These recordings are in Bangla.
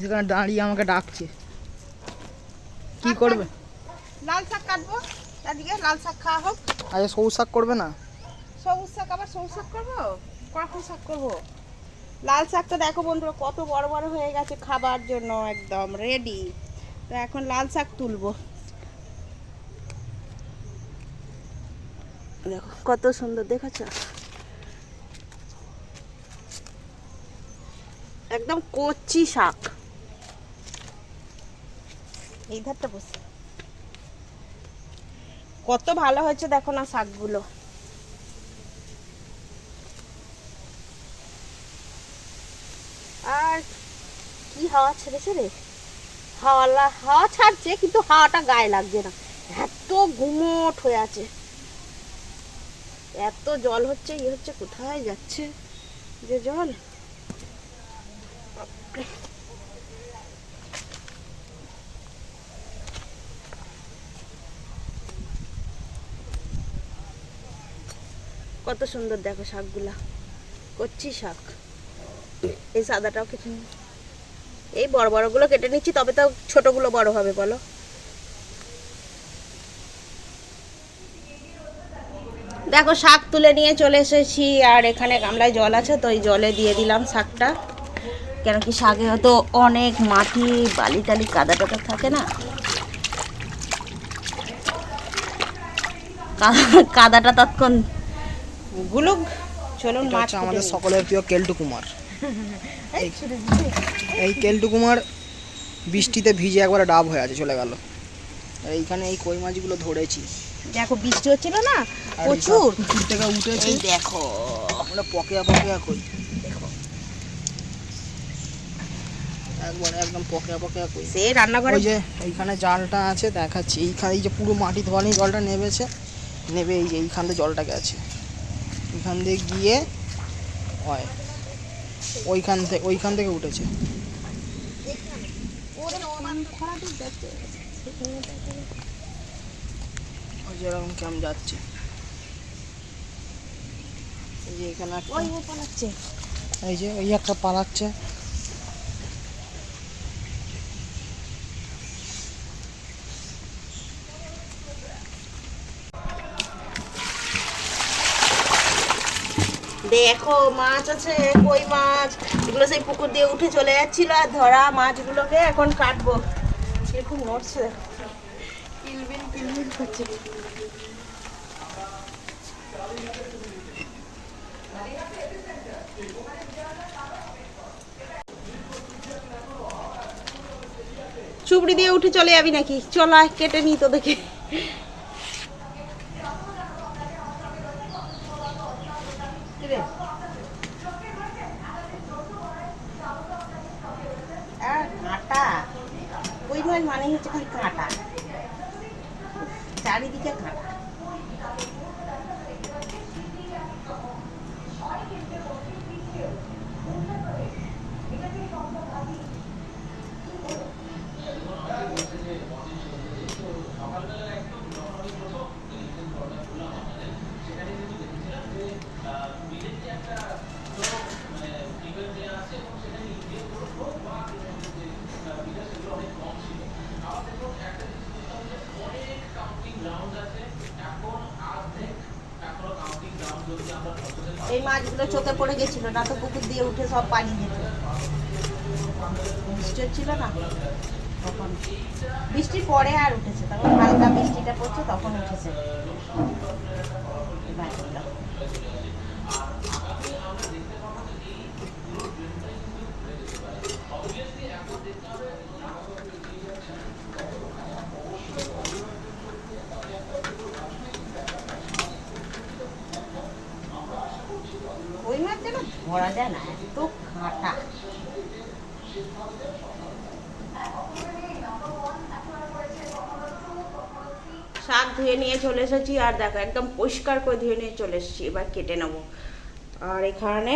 সেখানে দাঁড়িয়ে আমাকে ডাকছে। কি করবে? লাল শাক কাটবো এদিকে লাল শাক খাওয়া হোক। আচ্ছা সবুজ শাক করবে না? সবুজ শাক আবার সবুজ শাক করব? কখন শাক করব? লাল শাকটা দেখো বন্ধুরা কত বড় বড় হয়ে গেছে খাবার জন্য একদম রেডি তো এখন লাল শাক তুলবো। দেখো কত সুন্দর দেখেছ? একদম কচি শাক। এই ধারটা বসে। কত ভালো হয়েছে দেখো না শাকগুলো। আর কি হাওয়া ছেড়েছে রে? হাওয়া হাওয়া ছাড়ছে, কিন্তু হাওয়াটা গায়ে লাগছে না। এত গুমোট হয়ে আছে। এত জল হচ্ছে ইয়ে হচ্ছে, কোথায় যাচ্ছে যে জল? কত সুন্দর দেখো শাকগুলা। কচ্ছি শাক। এই সাদাটাও কেটে এই বড় বড়গুলো কেটে নিচ্ছি, তবে তো ছোটগুলো বড় হবে, বলো। দেখো শাক তুলে নিয়ে চলে এসেছি, আর এখানে গামলায় জল আছে, তো এই জলে দিয়ে দিলাম শাকটা। কেন কি শাকে হয়তো অনেক মাটি, বালি টালি, কাদা টাদা থাকে না? কাদাটা তৎক্ষণ গুলুক চলুন মাছ আমাদের সকলের প্রিয় কেলটু কুমার। এই কেলটু কুমার বৃষ্টিতে ভিজে একবার ডাব হয়ে আছে চলে গেল। এইখানে এই কই মাছগুলো ধরেছি। দেখো বৃষ্টি হচ্ছিল না? প্রচুর। পুকুর থেকে উঠেছে। দেখো আমরা পকেয়া পকেয়া কই একবার একদম পকেয়া পকেয়া কই সে রান্নাঘরে ওই যে এইখানে জালটা আছে দেখাচ্ছি। এইখানে এই যে পুরো মাটি ধোয়ানি জলটা নেমেছে নেবে এই যে এইখান থেকে জলটা গেছে। এইখান দিয়ে গিয়ে হয়। ওইখান থেকে ওইখান থেকে উঠেছে। ওই যেরকম কেমন যাচ্ছে। এই যে এখানে এই যে ওই একটা পালাচ্ছে। দেখো, মাছ আছে, কই মাছ? এগুলো সেই পুকুর দিয়ে উঠে চলে যাচ্ছিল আর ধরা মাছগুলোকে এখন কাটবো। এরকম নড়ছে। দেখো কিলবিল কিলবিল করছে চুবড়ি দিয়ে উঠে চলে যাবি নাকি? চল কেটে নি তোদেরকে। আর কাঁটা মানে হচ্ছে খালি কাঁটা। চারিদিকে কাঁটা। এই মাছগুলো চোখে পড়ে গেছিল, না তো পুকুর দিয়ে উঠে সব পানি দিত। বৃষ্টি হচ্ছিল না? তখন। বৃষ্টির পরে আর উঠেছে, তখন হালকা বৃষ্টিটা পড়ছে, তখন উঠেছে। মাছগুলো। ওই মাছ যেন ধরা যায় না এত কাঁটা শাক ধুয়ে নিয়ে চলে এসেছি, আর দেখো, একদম পরিষ্কার করে ধুয়ে নিয়ে চলে এসেছি, এবার কেটে নেব। আর এখানে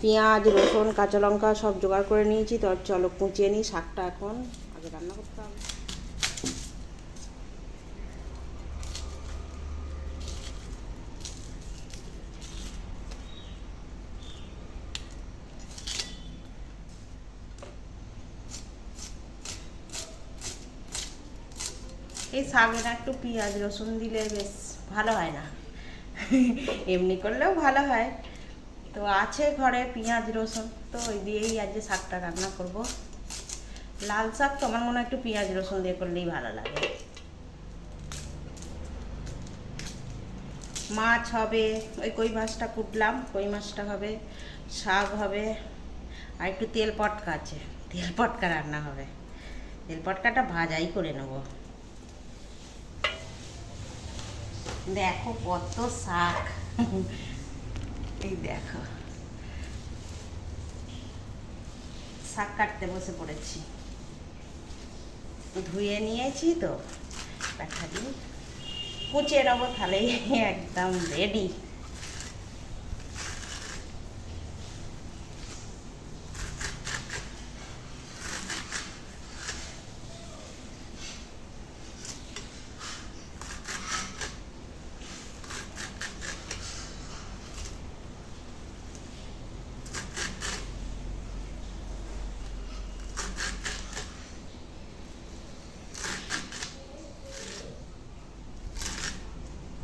পেঁয়াজ, রসুন, কাঁচা লঙ্কা সব জোগাড় করে নিয়েছি, তো চলো কুচিয়ে নিই শাকটা এখন। আগে রান্না করতে হবে। এই শাকে না একটু পেঁয়াজ রসুন দিলে বেশ ভালো হয় না। এমনি করলেও ভালো হয়। তো আছে ঘরে পেঁয়াজ রসুন, তো ওই দিয়েই আজ যে শাকটা রান্না করব। লাল শাক তো আমার মনে হয় একটু পেঁয়াজ রসুন দিয়ে করলেই ভালো লাগে। মাছ হবে, ওই কই মাছটা কুটলাম, কই মাছটা হবে, শাক হবে, আর একটু তেল পটকা আছে, তেল পটকা রান্না হবে। তেল পটকাটা ভাজাই করে নেব। দেখো কত শাক। এই দেখো। শাক কাটতে বসে পড়েছি। ধুয়ে নিয়েছি তো। দেখা দিন কুচিয়ে নেব তাহলেই একদম রেডি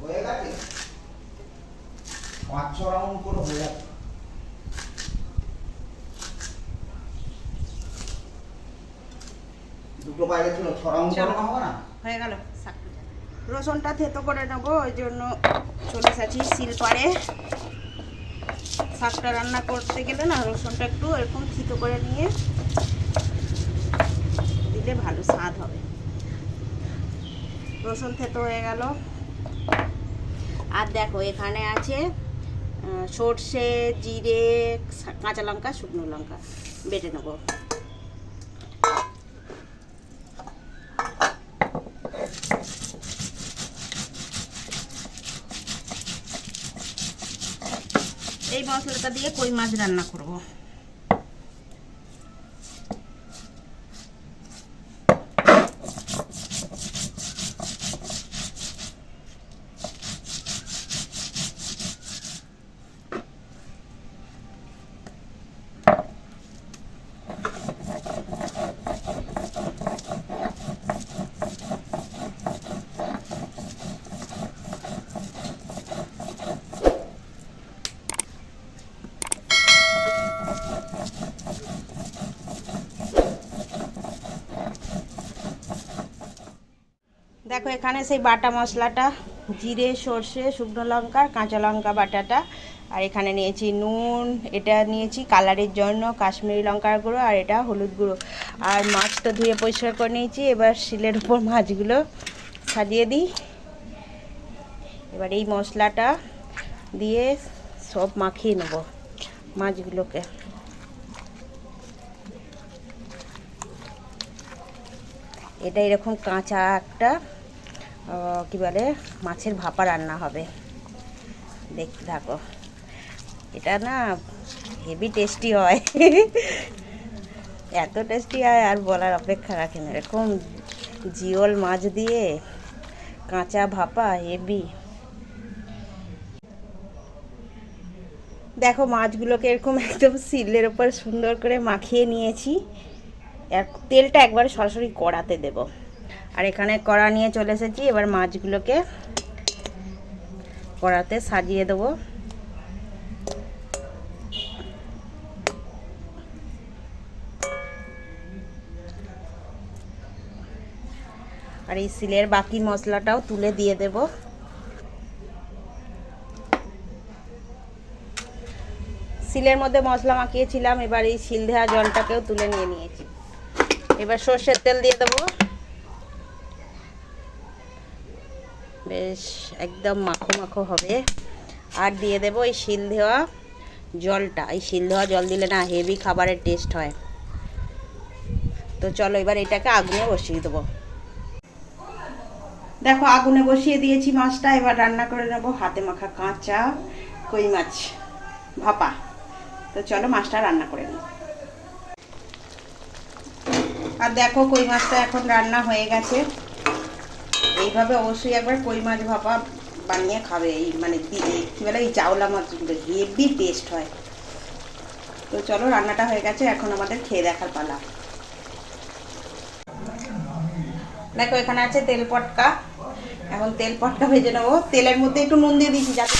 হয়ে গেছে পাঁচ ছ রাউন্ড করে হয়ে যাচ্ছে দুটো রসুনটা থেতো করে নেব, ওই জন্য চলে এসেছি শিলপাড়ে। শাকটা রান্না করতে গেলে না, রসুনটা একটু এরকম থিতো করে নিয়ে দিলে ভালো স্বাদ হবে। রসুন থেতো হয়ে গেল। আর দেখো, এখানে আছে সর্ষে, জিরে, কাঁচা লঙ্কা, শুকনো লঙ্কা, বেটে নেব। এই মশলাটা দিয়ে কই মাছ রান্না করব? দেখো, এখানে সেই বাটা মশলাটা, জিরে, সর্ষে, শুকনো লঙ্কা, কাঁচা লঙ্কা বাটাটা, আর এখানে নিয়েছি নুন, এটা নিয়েছি কালারের জন্য, কাশ্মীরি লঙ্কার গুঁড়ো আর এটা হলুদ গুঁড়ো। আর মাছটা ধুয়ে পরিষ্কার করে নিয়েছি, এবার শিলের উপর মাছগুলো সাজিয়ে দিই। এবার এই মশলাটা দিয়ে সব মাখিয়ে নেব মাছগুলোকে। এটা এরকম কাঁচা একটা কি বলে, মাছের ভাপা রান্না হবে। দেখতে থাকো এটা না হেভি টেস্টি হয়। এত টেস্টি হয় আর বলার অপেক্ষা রাখে না। এরকম জিওল মাছ দিয়ে কাঁচা ভাপা, হেভি। দেখো, মাছগুলোকে এরকম একদম সিলের ওপর সুন্দর করে মাখিয়ে নিয়েছি। তেলটা একবারে সরাসরি কড়াতে দেব। আর এখানে কড়া নিয়ে চলে এসেছি। এবার মাছগুলোকে কড়াতে সাজিয়ে দেবো। আর এই সিলের বাকি মশলাটাও তুলে দিয়ে দেব। সিলের মধ্যে মশলা মাখিয়েছিলাম, এবার এই শিল দেওয়া জলটাকেও তুলে নিয়ে নিয়েছি। এবার সর্ষের তেল দিয়ে দেবো। বেশ একদম মাখো মাখো হবে। আর দিয়ে দেবো এই শিল দেওয়া জলটা। এই শিল দেওয়া জল দিলে না হেভি খাবারের টেস্ট হয়। তো চলো এবার এটাকে আগুনে বসিয়ে দেবো। দেখো, আগুনে বসিয়ে দিয়েছি মাছটা। এবার রান্না করে নেব হাতে মাখা কাঁচা কই মাছ, ভাপা। তো চলো মাছটা রান্না করে নেব আর দেখো কই মাছটা এখন রান্না হয়ে গেছে। এইভাবে অবশ্যই একবার কই মাছ ভাপা বানিয়ে খাবে। এই মানে কী বলে, এই চাওলা মাছগুলো হেভি টেস্ট হয়। তো চলো, রান্নাটা হয়ে গেছে, এখন আমাদের খেয়ে দেখার পালা। দেখো, এখানে আছে তেল পটকা। এখন তেল পটকা ভেজে নেব। তেলের মধ্যে একটু নুন দিয়ে দিয়েছি, যাতে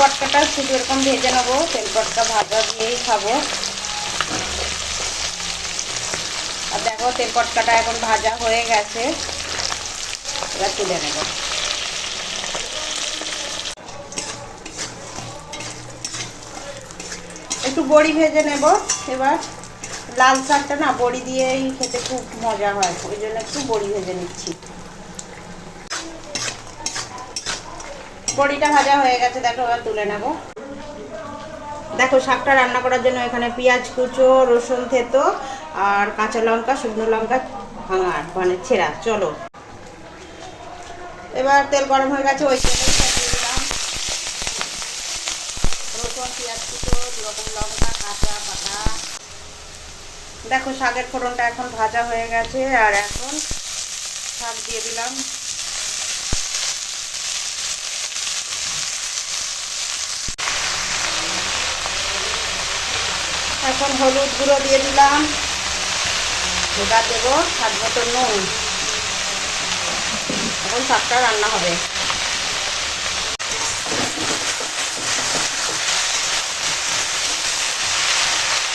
পটকাটা শুধু এরকম ভেজে নেব, তেল পটকা ভাজা দিয়েই খাব। আর দেখো, তেল পটকাটা এখন ভাজা হয়ে গেছে। এবার তুলে নেব। একটু বড়ি ভেজে নেব এবার। লাল শাকটা না, বড়ি দিয়েই খেতে খুব মজা হয়, ওই জন্য একটু বড়ি ভেজে নিচ্ছি। বড়িটা ভাজা হয়ে গেছে, দেখো এবার তুলে নেব। দেখো, শাকটা রান্না করার জন্য এখানে পেঁয়াজ কুচো, রসুন থেতো আর কাঁচা লঙ্কা, শুকনো লঙ্কা ভাঙা মানে ছেঁড়া, চলো। এবার তেল গরম হয়ে গেছে, ওই রসুন, পেঁয়াজ কুচো দু রকম লঙ্কা, কাঁচা পাতা দেখো, শাকের ফোড়নটা এখন ভাজা হয়ে গেছে, আর এখন শাক দিয়ে দিলাম। এখন হলুদ গুঁড়ো দিয়ে দিলাম। এবার দেব সাত মতো নুন। এখন শাকটা রান্না হবে।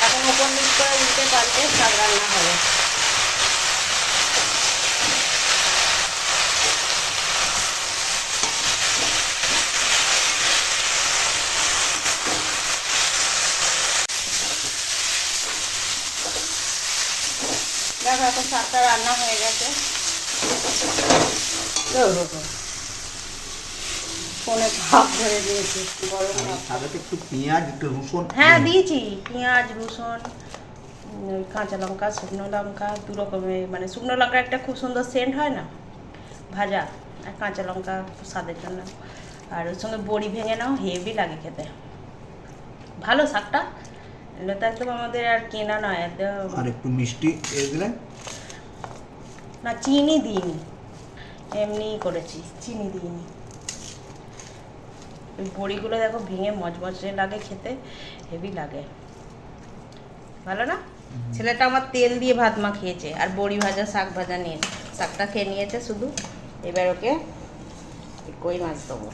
এখন উপর নিচ করে উল্টে পাল্টে শাক রান্না হবে। দেখো শাকটা রান্না হয়ে গেছে। ফোনে ভাব ধরে দিয়েছি গরম ভাব একটু পেঁয়াজ একটু রসুন। হ্যাঁ দিয়েছি। পেঁয়াজ রসুন কাঁচা লঙ্কা শুকনো লঙ্কা দু রকমের মানে শুকনো লঙ্কা একটা খুব সুন্দর সেন্ট হয় না? ভাজা আর কাঁচা লঙ্কা স্বাদের জন্য। আর ওর সঙ্গে বড়ি ভেঙে নাও হেভি লাগে খেতে। ভালো শাকটা? এটা তো আমাদের আর কেনা নয় আর একটু মিষ্টি দিলে? না চিনি দিইনি। এমনি করেছি চিনি দিইনি। ওই বড়িগুলো দেখো ভেঙে মজমজে লাগে খেতে হেভি লাগে। ভালো না? ছেলেটা আমার তেল দিয়ে ভাত মাখিয়েছে আর বড়ি ভাজা শাক ভাজা নিয়ে শাকটা খেয়ে নিয়েছে শুধু। এবার ওকে কই মাছ দেবো?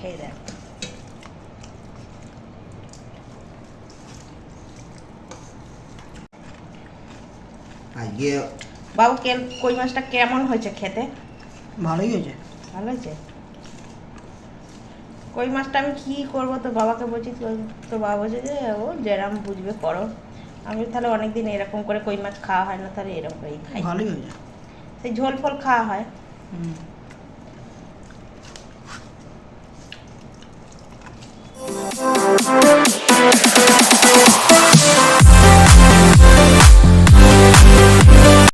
খেয়ে দেখ। আজকে বাবু কেল কই মাছটা কেমন হয়েছে খেতে? ভালোই হয়েছে। ভালো হয়েছে? কই মাছটা আমি কী করব? তো বাবাকে বলছি তো- বাবা বলছে যে ও যেরাম বুঝবে করো। আমি তাহলে অনেকদিন এরকম করে কই মাছ খাওয়া হয় না তাহলে এরকম করেই খাই। ভালোই হয়েছে। সেই ঝোল ফোল খাওয়া হয়? হুম।